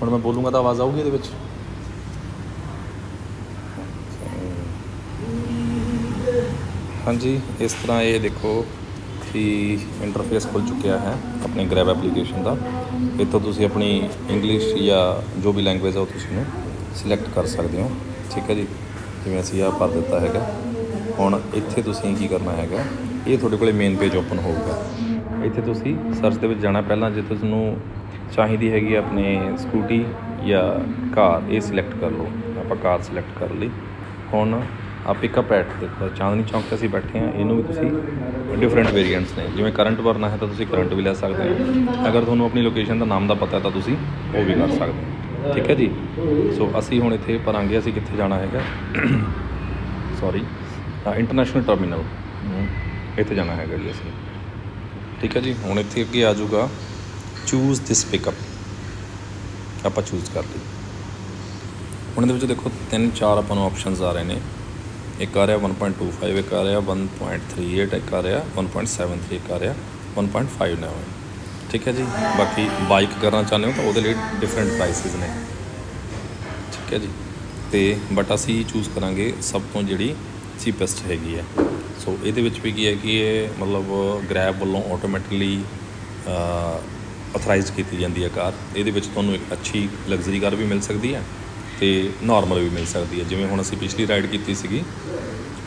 ਹੁਣ ਮੈਂ ਬੋਲੂੰਗਾ ਤਾਂ ਆਵਾਜ਼ ਆਊਗੀ ਇਹਦੇ ਵਿੱਚ। ਹਾਂਜੀ, ਇਸ ਤਰ੍ਹਾਂ ਇਹ ਦੇਖੋ ਕਿ ਇੰਟਰਫੇਸ ਖੁੱਲ ਚੁੱਕਿਆ ਹੈ ਆਪਣੇ ਗ੍ਰੈਬ ਐਪਲੀਕੇਸ਼ਨ ਦਾ। ਇੱਥੋਂ ਤੁਸੀਂ ਆਪਣੀ ਇੰਗਲਿਸ਼ ਜਾਂ ਜੋ ਵੀ ਲੈਂਗੁਏਜ ਆ ਉਹ ਤੁਸੀਂ ਨੂੰ ਸਿਲੈਕਟ ਕਰ ਸਕਦੇ ਹੋ। ਠੀਕ ਹੈ ਜੀ? ਜਿਵੇਂ ਅਸੀਂ ਆਹ ਭਰ ਦਿੱਤਾ ਹੈਗਾ। ਹੁਣ ਇੱਥੇ ਤੁਸੀਂ ਕੀ ਕਰਨਾ ਹੈਗਾ, ਇਹ ਤੁਹਾਡੇ ਕੋਲੇ ਮੇਨ ਪੇਜ ਓਪਨ ਹੋਊਗਾ। ਇੱਥੇ ਤੁਸੀਂ ਸਰਚ ਦੇ ਵਿੱਚ ਜਾਣਾ। ਪਹਿਲਾਂ ਜੇ ਤੁਹਾਨੂੰ ਚਾਹੀਦੀ ਹੈਗੀ ਆਪਣੇ ਸਕੂਟੀ ਜਾਂ ਕਾਰ, ਇਹ ਸਿਲੈਕਟ ਕਰ ਲਓ। ਆਪਾਂ ਕਾਰ ਸਿਲੈਕਟ ਕਰ ਲਈ। ਹੁਣ ਆ ਪਿਕਅਪ ਐਟ ਦੇਖੋ ਚਾਂਦਨੀ ਚੌਂਕ ਤੇ ਅਸੀਂ ਬੈਠੇ ਆ ਇਹਨੂੰ ਵੀ ਤੁਸੀਂ ਡਿਫਰੈਂਟ ਵੇਰੀਐਂਟਸ ਨੇ। ਜਿਵੇਂ ਕਰੰਟ ਵਰਨਾ ਹੈ ਤਾਂ ਤੁਸੀਂ ਕਰੰਟ ਵੀ ਲੈ ਸਕਦੇ ਹੋ। ਅਗਰ ਤੁਹਾਨੂੰ ਆਪਣੀ ਲੋਕੇਸ਼ਨ ਦਾ ਨਾਮ ਦਾ ਪਤਾ ਹੈ ਤਾਂ ਤੁਸੀਂ ਉਹ ਵੀ ਕਰ ਸਕਦੇ ਹੋ। ਠੀਕ ਹੈ ਜੀ? ਸੋ ਅਸੀਂ ਹੁਣ ਇੱਥੇ ਭਰਾਂਗੇ ਅਸੀਂ ਕਿੱਥੇ ਜਾਣਾ ਹੈਗਾ? ਸੌਰੀ ਇੰਟਰਨੈਸ਼ਨਲ ਟਰਮੀਨਲ ਇੱਥੇ ਜਾਣਾ ਹੈਗਾ ਜੀ ਅਸੀਂ। ਠੀਕ ਹੈ ਜੀ? ਹੁਣ ਇੱਥੇ ਅੱਗੇ ਆ ਜਾਊਗਾ। ਚੂਜ਼ ਦਿਸ ਪਿਕਅਪ ਆਪਾਂ ਚੂਜ਼ ਕਰ ਲਈ। ਹੁਣ ਇਹਦੇ ਵਿੱਚ ਦੇਖੋ, ਤਿੰਨ ਚਾਰ ਆਪਾਂ ਨੂੰ ਆਪਸ਼ਨਸ ਆ ਰਹੇ ਨੇ। ਇੱਕ ਆ ਰਿਹਾ 1.25 ਇੱਕ ਆ ਰਿਹਾ 1.38 ਇੱਕ ਆ ਰਿਹਾ 1.73 ਇੱਕ ਆ ਰਿਹਾ 1.59 ਠੀਕ ਹੈ ਜੀ? ਬਾਕੀ ਬਾਈਕ ਕਰਨਾ ਚਾਹੁੰਦੇ ਹੋ ਤਾਂ ਉਹਦੇ ਲਈ ਡਿਫਰੈਂਟ ਪ੍ਰਾਈਸਿਸ ਨੇ। ਠੀਕ ਹੈ ਜੀ? ਤੇ ਬਟ ਅਸੀਂ ਚੂਜ਼ ਕਰਾਂਗੇ ਸਭ ਤੋਂ ਜਿਹੜੀ ਚੀਪੈਸਟ ਹੈਗੀ ਹੈ। ਸੋ ਇਹਦੇ ਵਿੱਚ ਵੀ ਕੀ ਹੈ ਕਿ ਇਹ ਮਤਲਬ ਗ੍ਰੈਬ ਵੱਲੋਂ ਆਟੋਮੈਟਿਕਲੀ ਅਥਰਾਈਜ਼ਡ ਕੀਤੀ ਜਾਂਦੀ ਹੈ ਕਾਰ। ਇਹਦੇ ਵਿੱਚ ਤੁਹਾਨੂੰ ਇੱਕ ਅੱਛੀ ਲਗਜ਼ਰੀ ਕਾਰ ਵੀ ਮਿਲ ਸਕਦੀ ਹੈ ਤੇ ਨਾਰਮਲ ਵੀ ਮਿਲ ਸਕਦੀ ਹੈ। ਜਿਵੇਂ ਹੁਣ ਅਸੀਂ ਪਿਛਲੀ ਰਾਈਡ ਕੀਤੀ ਸੀਗੀ,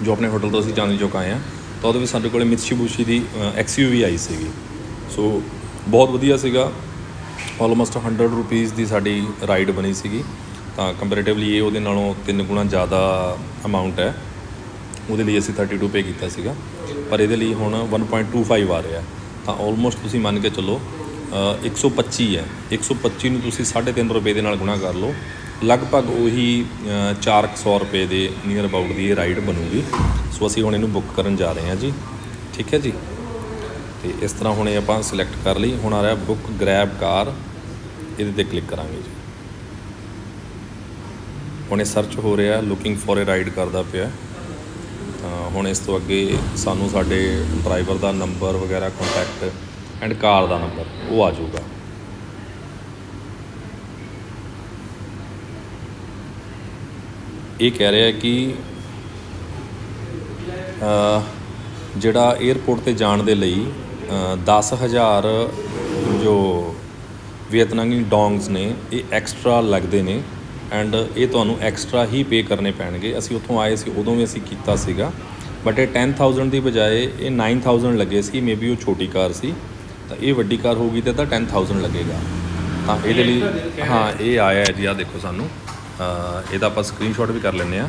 ਜੋ ਆਪਣੇ ਹੋਟਲ ਤੋਂ ਅਸੀਂ ਚਾਂਦਨੀ ਚੌਕ ਆਏ ਆ ਤਾਂ ਉਹਦੇ ਵਿੱਚ ਸਾਡੇ ਕੋਲੇ ਮਿਤਸ਼ੀਬੂਸ਼ੀ ਦੀ ਐਕਸਯੂਵੀ ਆਈ ਸੀਗੀ। ਸੋ ਬਹੁਤ ਵਧੀਆ ਸੀਗਾ। ਆਲਮੋਸਟ 100 ਰੁਪੀਸ ਦੀ ਸਾਡੀ ਰਾਈਡ ਬਣੀ ਸੀਗੀ। ਤਾਂ ਕੰਪੈਰੀਟਿਵਲੀ ਇਹ ਉਹਦੇ ਨਾਲੋਂ ਤਿੰਨ ਗੁਣਾ ਜ਼ਿਆਦਾ ਅਮਾਉਂਟ ਹੈ। ਉਹਦੇ ਲਈ ਅਸੀਂ 32 ਪੇ ਕੀਤਾ ਸੀਗਾ। ਪਰ ਇਹਦੇ ਲਈ ਹੁਣ 1.25 ਆ ਰਿਹਾ। ਤਾਂ ਆਲਮੋਸਟ ਤੁਸੀਂ ਮੰਨ ਕੇ ਚੱਲੋ 125 ਹੈ। 125 ਨੂੰ ਤੁਸੀਂ 3.5 ਰੁਪਏ ਦੇ ਨਾਲ ਗੁਣਾ ਕਰ ਲਓ। ਲਗਭਗ ਉਹੀ ਅ, 400 ਰੁਪਏ ਦੇ ਨੀਅਰ ਅਬਾਊਟ ਦੀ ਇਹ ਰਾਈਡ ਬਣੂਗੀ। ਸੋ ਅਸੀਂ ਹੁਣ ਇਹਨੂੰ ਬੁੱਕ ਕਰਨ ਜਾ ਰਹੇ ਹਾਂ ਜੀ। ਠੀਕ ਹੈ ਜੀ? ਤੇ ਇਸ ਤਰ੍ਹਾਂ ਹੁਣ ਇਹ ਆਪਾਂ ਸਿਲੈਕਟ ਕਰ ਲਈ। ਹੁਣ ਆ ਰਿਹਾ ਬੁੱਕ ਗ੍ਰੈਬ ਕਾਰ ਇਹਦੇ ਤੇ ਕਲਿੱਕ ਕਰਾਂਗੇ ਜੀ। ਹੁਣ ਇਹ ਸਰਚ ਹੋ ਰਿਹਾ ਲੁਕਿੰਗ ਫॉर ਅ ਰਾਈਡ ਕਰਦਾ ਪਿਆ। ਤਾਂ ਹੁਣ ਇਸ ਤੋਂ ਅੱਗੇ ਸਾਨੂੰ ਸਾਡੇ ਡਰਾਈਵਰ ਦਾ ਨੰਬਰ ਵਗੈਰਾ ਕੰਟੈਕਟ ਐਂਡ ਕਾਰ ਦਾ ਨੰਬਰ ਉਹ ਆ ਜਾਊਗਾ। ਇਹ ਕਹਿ ਰਿਹਾ ਕਿ ਜਿਹੜਾ 에ਅਰਪੋਰਟ ਤੇ ਜਾਣ ਦੇ ਲਈ ਅ, 10000 ਜੋ ਵੀਅਤਨਾਮੀ ਡੋਂਗਸ ਨੇ ਇਹ ਐਕਸਟਰਾ ਲੱਗਦੇ ਨੇ ਐਂਡ ਇਹ ਤੁਹਾਨੂੰ ਐਕਸਟਰਾ ਹੀ ਪੇ ਕਰਨੇ ਪੈਣਗੇ। ਅਸੀਂ ਉੱਥੋਂ ਆਏ ਸੀ ਉਦੋਂ ਵੀ ਅਸੀਂ ਕੀਤਾ ਸੀਗਾ। ਬਟ ਇਹ 10000 ਦੀ ਬਜਾਏ ਇਹ 9000 ਲੱਗੇ ਸੀ ਮੇਬੀ ਉਹ ਛੋਟੀ ਕਾਰ ਸੀ। ਤਾਂ ਇਹ ਵੱਡੀ ਕਾਰ ਹੋਊਗੀ ਤੇ ਤਾਂ 10000 ਲੱਗੇਗਾ। ਤਾਂ ਇਹਦੇ ਲਈ ਹਾਂ ਇਹ ਆਇਆ ਹੈ ਜੀ ਆ ਦੇਖੋ ਸਾਨੂੰ। ਇਹਦਾ ਆਪਾਂ ਸਕਰੀਨਸ਼ਾਟ ਵੀ ਕਰ ਲੈਂਦੇ ਆ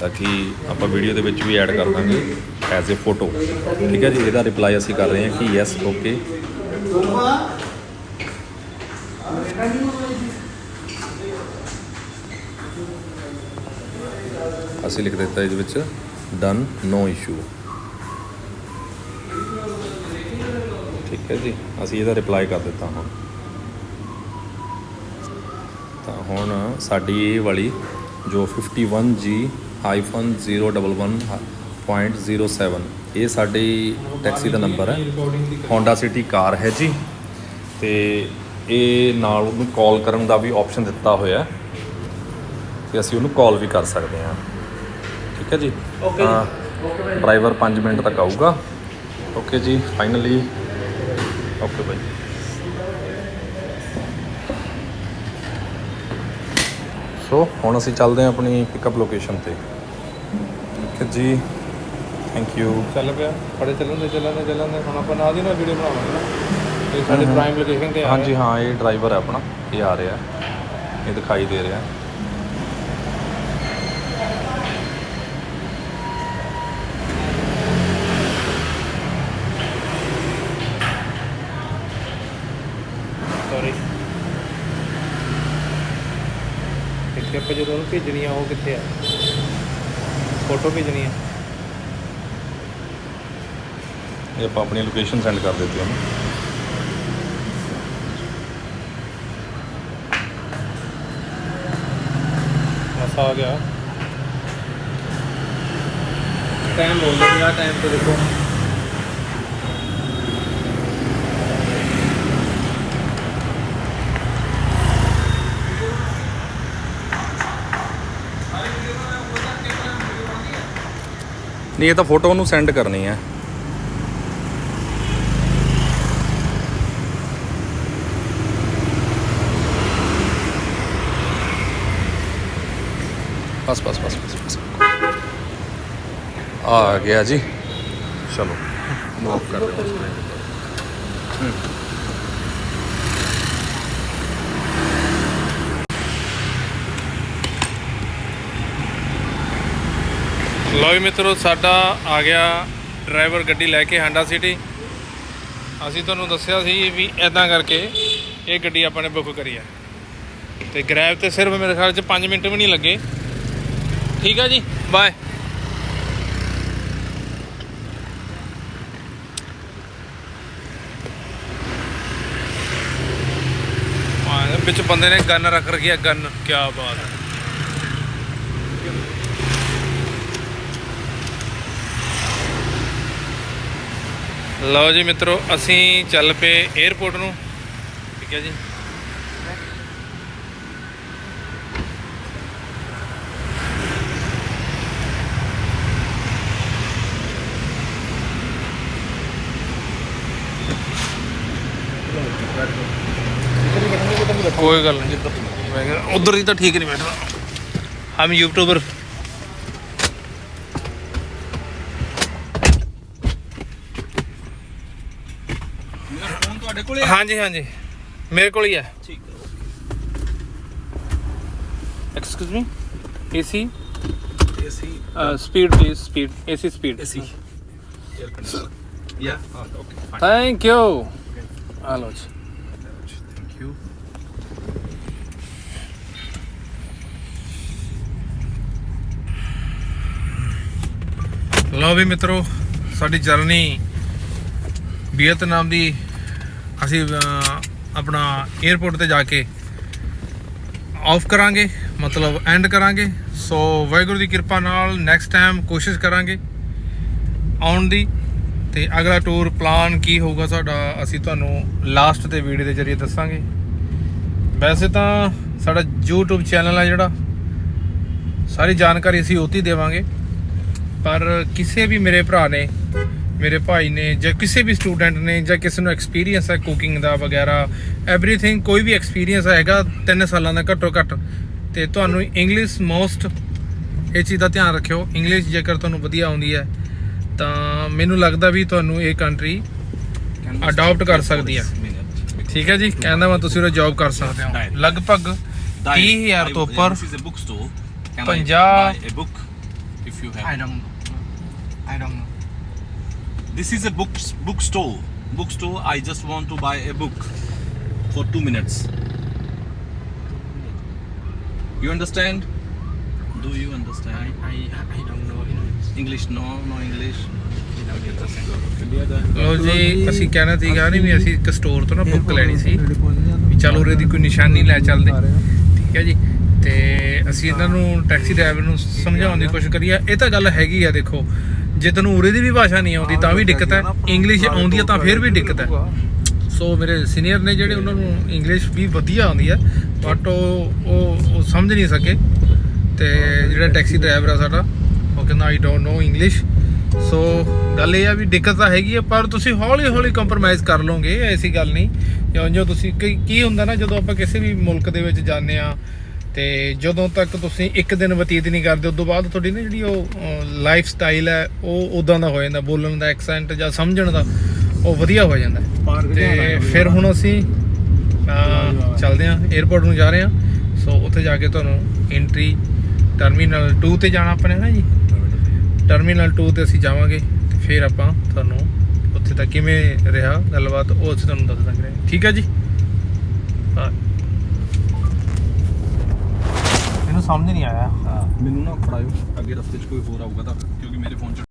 ਤਾਂ ਕਿ ਆਪਾਂ ਵੀਡੀਓ ਦੇ ਵਿੱਚ ਵੀ ਐਡ ਕਰ ਦਾਂਗੇ ਐਜ਼ ਅ ਫੋਟੋ ਠੀਕ ਹੈ ਜੀ ਇਹਦਾ ਰਿਪਲਾਈ ਅਸੀਂ ਕਰ ਰਹੇ ਹਾਂ ਕਿ ਯੈਸ ਓਕੇ ਅਸੀਂ ਲਿਖ ਦਿੱਤਾ ਇਹਦੇ ਵਿੱਚ ਡਨ ਨੋ ਇਸ਼ੂ ਠੀਕ ਹੈ ਜੀ। ਅਸੀਂ ਇਹਦਾ ਰਿਪਲਾਈ ਕਰ ਦਿੱਤਾ ਹੁਣ। ਤਾਂ ਹੁਣ ਸਾਡੀ ਇਹ ਵਾਲੀ ਜੋ 51G 011.07 ਇਹ ਸਾਡੀ ਟੈਕਸੀ ਦਾ ਨੰਬਰ ਹੈ। Honda City ਕਾਰ ਹੈ ਜੀ। ਤੇ ਇਹ ਨਾਲ ਉਹਨੂੰ ਕਾਲ ਕਰਨ ਦਾ ਵੀ ਆਪਸ਼ਨ ਦਿੱਤਾ ਹੋਇਆ ਹੈ। ਤੇ ਅਸੀਂ ਉਹਨੂੰ ਕਾਲ ਵੀ ਕਰ ਸਕਦੇ ਹਾਂ। ਠੀਕ ਹੈ ਜੀ। ਤਾਂ ਡਰਾਈਵਰ 5 ਮਿੰਟ ਤੱਕ ਆਊਗਾ। ਓਕੇ ਜੀ ਫਾਈਨਲੀ ਓਕੇ ਬਾਈ ਸੋ ਹੁਣ ਅਸੀਂ ਚੱਲਦੇ ਹਾਂ ਆਪਣੀ ਪਿਕਅਪ ਲੋਕੇਸ਼ਨ ਤੇ। ਓਕੇ ਜੀ ਥੈਂਕ ਯੂ ਚੱਲ ਪਿਆ। ਫੜੇ ਚੱਲਣ ਦੇ ਚੱਲਣ ਦੇ ਚੱਲਣ ਦੇ। ਹੁਣ ਆਪਾਂ ਨਾਲ ਦੀ ਨਾਲ ਵੀਡੀਓ ਬਣਾਵਾਂਗੇ ਨਾ। ਇਹ ਸਾਡੇ ਪ੍ਰਾਈਮ ਲੋਕੇਸ਼ਨ ਤੇ ਆ ਹਾਂਜੀ ਹਾਂ ਇਹ ਡਰਾਈਵਰ ਹੈ ਆਪਣਾ। ਇਹ ਆ ਰਿਹਾ। ਇਹ ਦਿਖਾਈ ਦੇ ਰਿਹਾ। ਸੌਰੀ ਇੱਥੇ ਆਪਾਂ ਜਦੋਂ ਉਹਨੂੰ ਭੇਜਣੀ ਆ ਉਹ ਕਿੱਥੇ ਆ? ਫੋਟੋ ਭੇਜਣੀ ਆ। ਇਹ ਆਪਾਂ ਆਪਣੀ ਲੋਕੇਸ਼ਨ ਸੈਂਡ ਕਰ ਦਿੱਤੀ ਉਹਨੂੰ। ਮਸਾ ਆ ਗਿਆ। ਟਾਈਮ ਬੋਲ ਦਿਓ ਆ ਟਾਈਮ ਤੇ ਨਹੀਂ ਇਹ ਤਾਂ ਫੋਟੋ ਉਹਨੂੰ ਸੈਂਡ ਕਰਨੀ ਹੈ। ਬਸ ਬਸ ਬਸ ਬਸ ਆ ਗਿਆ ਜੀ। ਚਲੋ। ਮੂਵ ਕਰ ਰਹੇ ਲੋ ਲਓ ਜੀ ਮਿੱਤਰੋ, ਸਾਡਾ ਆ ਗਿਆ ਡਰਾਈਵਰ ਗੱਡੀ ਲੈ ਕੇ ਹਾਂਡਾ ਸਿਟੀ ਅਸੀਂ ਤੁਹਾਨੂੰ ਦੱਸਿਆ ਸੀ ਵੀ ਐਦਾਂ ਕਰਕੇ ਇਹ ਗੱਡੀ ਆਪਾਂ ਨੇ ਬੁੱਕ ਕਰੀ ਆ। ਤੇ ਗ੍ਰੈਬ ਤੇ ਸਿਰਫ ਮੇਰੇ ਖਿਆਲ ਚ 5 ਮਿੰਟ ਵੀ ਨਹੀਂ ਲੱਗੇ। ਠੀਕ ਆ ਜੀ ਬਾਏ ਆਹ, ਵਿੱਚ ਬੰਦੇ ਨੇ ਗਨ ਰੱਖ ਰੱਖੀ ਆ ਗਨ ਕੀ ਬਾਤ ਹੈ। ਲਓ ਜੀ ਮਿੱਤਰੋ, ਅਸੀਂ ਚੱਲ ਪਏ 에어ਪੋਰਟ ਨੂੰ। ਠੀਕ ਹੈ ਜੀ। ਕੋਈ ਗੱਲ ਨਹੀਂ। ਜਿੱਦਾਂ ਉਧਰ ਹੀ ਤਾਂ ਠੀਕ ਨਹੀਂ ਬੈਠਣਾ ਹਮ ਯੂਟਿਊਬਰ ਤੁਹਾਡੇ ਕੋਲੇ ਹਾਂਜੀ ਹਾਂਜੀ। ਮੇਰੇ ਕੋਲ ਹੀ ਹੈ ਠੀਕ excuse me AC AC speed please speed AC speed AC yeah okay thank you hello ਜੀ। ਥੈਂਕ ਯੂ ਲਓ ਵੀ ਮਿੱਤਰੋ ਸਾਡੀ ਜਰਨੀ ਵੀਅਤਨਾਮ ਦੀ ਅਸੀਂ ਆਪਣਾ 에어ਪੋਰਟ ਤੇ ਜਾ ਕੇ ਆਫ ਕਰਾਂਗੇ, ਮਤਲਬ ਐਂਡ ਕਰਾਂਗੇ। ਸੋ ਵਾਹਿਗੁਰੂ ਦੀ ਕਿਰਪਾ ਨਾਲ ਨੈਕਸਟ ਟਾਈਮ ਕੋਸ਼ਿਸ਼ ਕਰਾਂਗੇ ਆਉਣ ਦੀ। ਤੇ ਅਗਲਾ ਟੂਰ ਪਲਾਨ ਕੀ ਹੋਊਗਾ ਸਾਡਾ, ਅਸੀਂ ਤੁਹਾਨੂੰ ਲਾਸਟ ਤੇ ਵੀਡੀਓ ਦੇ ਜ਼ਰੀਏ ਦੱਸਾਂਗੇ। ਵੈਸੇ ਤਾਂ ਸਾਡਾ YouTube ਚੈਨਲ ਹੈ ਜਿਹੜਾ, ਸਾਰੀ ਜਾਣਕਾਰੀ ਅਸੀਂ ਉੱਥੇ ਹੀ ਦੇਵਾਂਗੇ। ਪਰ ਕਿਸੇ ਵੀ ਮੇਰੇ ਭਰਾ ਨੇ ਮੇਰੇ ਭਾਈ ਨੇ ਜਾਂ ਕਿਸੇ ਵੀ ਸਟੂਡੈਂਟ ਨੇ ਜਾਂ ਕਿਸੇ ਨੂੰ ਐਕਸਪੀਰੀਅੰਸ ਹੈ ਕੁਕਿੰਗ ਦਾ ਵਗੈਰਾ ਐਵਰੀਥਿੰਗ ਕੋਈ ਵੀ ਐਕਸਪੀਰੀਅੰਸ ਹੈਗਾ 3 ਸਾਲਾਂ ਦਾ ਘੱਟੋ ਘੱਟ ਤੇ ਤੁਹਾਨੂੰ ਇੰਗਲਿਸ਼ ਮੋਸਟ ਇਹ ਚੀਜ਼ ਦਾ ਧਿਆਨ ਰੱਖਿਓ ਇੰਗਲਿਸ਼ ਜੇਕਰ ਤੁਹਾਨੂੰ ਵਧੀਆ ਆਉਂਦੀ ਹੈ ਤਾਂ ਮੈਨੂੰ ਲੱਗਦਾ ਵੀ ਤੁਹਾਨੂੰ ਇਹ ਕੰਟਰੀ Adopt ਕਰ ਸਕਦੀ ਹੈ। ਠੀਕ ਹੈ ਜੀ ਕਹਿੰਦਾ ਮੈਂ ਤੁਸੀਂ ਉਹ ਜੌਬ ਕਰ ਸਕਦੇ ਹੋ ਲਗਭਗ 30000 ਤੋਂ ਉੱਪਰ This is a book if you have? I don't. I don't know. This is a book bookstore. Bookstore. I just want to buy a book for two minutes. You understand? Do you understand? I, I, I don't know. You know. English? No, no English. ਲੋ ਜੀ ਅਸੀਂ ਕਹਿਣਾ ਸੀਗਾ ਨਹੀਂ ਵੀ ਅਸੀਂ ਇੱਕ store ਤੋਂ ਨਾ ਬੁੱਕ ਲੈਣੀ ਸੀ ਵੀ ਚਲ ਉਰੇ ਦੀ ਕੋਈ ਨਿਸ਼ਾਨੀ ਲੈ ਚੱਲਦੇ ਠੀਕ ਹੈ ਜੀ ਤੇ ਅਸੀਂ ਇਹਨਾਂ ਨੂੰ ਟੈਕਸੀ ਡਰਾਈਵਰ ਨੂੰ ਸਮਝਾਉਣ ਦੀ ਕੋਸ਼ਿਸ਼ ਕਰੀ ਆ ਇਹ ਤਾਂ ਗੱਲ ਹੈਗੀ ਆ ਦੇਖੋ ਜੇ ਤੈਨੂੰ ਉਰੇ ਦੀ ਵੀ ਭਾਸ਼ਾ ਨਹੀਂ ਆਉਂਦੀ ਤਾਂ ਵੀ ਦਿੱਕਤ ਹੈ। ਇੰਗਲਿਸ਼ ਆਉਂਦੀ ਆ ਤਾਂ ਫਿਰ ਵੀ ਦਿੱਕਤ ਹੈ। ਸੋ ਮੇਰੇ ਸੀਨੀਅਰ ਨੇ ਜਿਹੜੇ ਉਹਨਾਂ ਨੂੰ ਇੰਗਲਿਸ਼ ਵੀ ਵਧੀਆ ਆਉਂਦੀ ਹੈ ਬਟ ਉਹ ਉਹ ਸਮਝ ਨਹੀਂ ਸਕੇ। ਤੇ ਜਿਹੜਾ ਟੈਕਸੀ ਡਰਾਈਵਰ ਆ ਸਾਡਾ ਉਹ ਕਹਿੰਦਾ ਆਈ ਡੋਨਟ ਨੋ ਇੰਗਲਿਸ਼ ਸੋ ਗੱਲ ਇਹ ਆ ਵੀ ਦਿੱਕਤ ਤਾਂ ਹੈਗੀ ਆ ਪਰ ਤੁਸੀਂ ਹੌਲੀ ਹੌਲੀ ਕੰਪਰੋਮਾਈਜ਼ ਕਰ ਲਓਗੇ ਐਸੀ ਗੱਲ ਨਹੀਂ। ਜਿਉਂ ਜਿਉਂ ਤੁਸੀਂ ਕੀ ਹੁੰਦਾ ਨਾ ਜਦੋਂ ਆਪਾਂ ਕਿਸੇ ਵੀ ਮੁਲਕ ਦੇ ਵਿੱਚ ਜਾਂਦੇ ਆ ਤੇ ਜਦੋਂ ਤੱਕ ਤੁਸੀਂ ਇੱਕ ਦਿਨ ਬਤੀਤ ਨਹੀਂ ਕਰਦੇ ਤੋਂ ਬਾਅਦ ਤੁਹਾਡੀ ਨਾ ਜਿਹੜੀ ਉਹ ਲਾਈਫ ਸਟਾਈਲ ਹੈ ਉਹ ਉਦਾਂ ਦਾ ਹੋ ਜਾਂਦਾ ਬੋਲਣ ਦਾ ਐਕਸੈਂਟ ਜਾਂ ਸਮਝਣ ਦਾ ਉਹ ਵਧੀਆ ਹੋ ਜਾਂਦਾ। ਤੇ ਫਿਰ ਹੁਣ ਅਸੀਂ ਚੱਲਦੇ ਹਾਂ। 에어ਪੋਰਟ ਨੂੰ ਜਾ ਰਹੇ ਹਾਂ। ਸੋ ਉੱਥੇ ਜਾ ਕੇ ਤੁਹਾਨੂੰ ਐਂਟਰੀ ਟਰਮੀਨਲ 2 ਤੇ ਜਾਣਾ ਆਪਣੇ ਨਾ ਜੀ? ਟਰਮੀਨਲ 2 ਤੇ ਅਸੀਂ ਜਾਵਾਂਗੇ ਤੇ ਫਿਰ ਆਪਾਂ ਤੁਹਾਨੂੰ ਉੱਥੇ ਦਾ ਕਿਵੇਂ ਰਿਹਾ ਗੱਲਬਾਤ ਉਹ ਅਸੀਂ ਤੁਹਾਨੂੰ ਦੱਸ ਦਾਂਗੇ। ਠੀਕ ਹੈ ਜੀ? ਹਾਂ ਮੈਨੂੰ ਸਮਝ ਨਹੀਂ ਆਇਆ। ਮੈਨੂੰ ਨਾ ਫੜਾਇਓ, ਅੱਗੇ ਰਸਤੇ 'ਚ ਕੋਈ ਹੋਰ ਆਊਗਾ ਤਾਂ, ਕਿਉਂਕਿ ਮੇਰੇ ਫੋਨ 'ਚ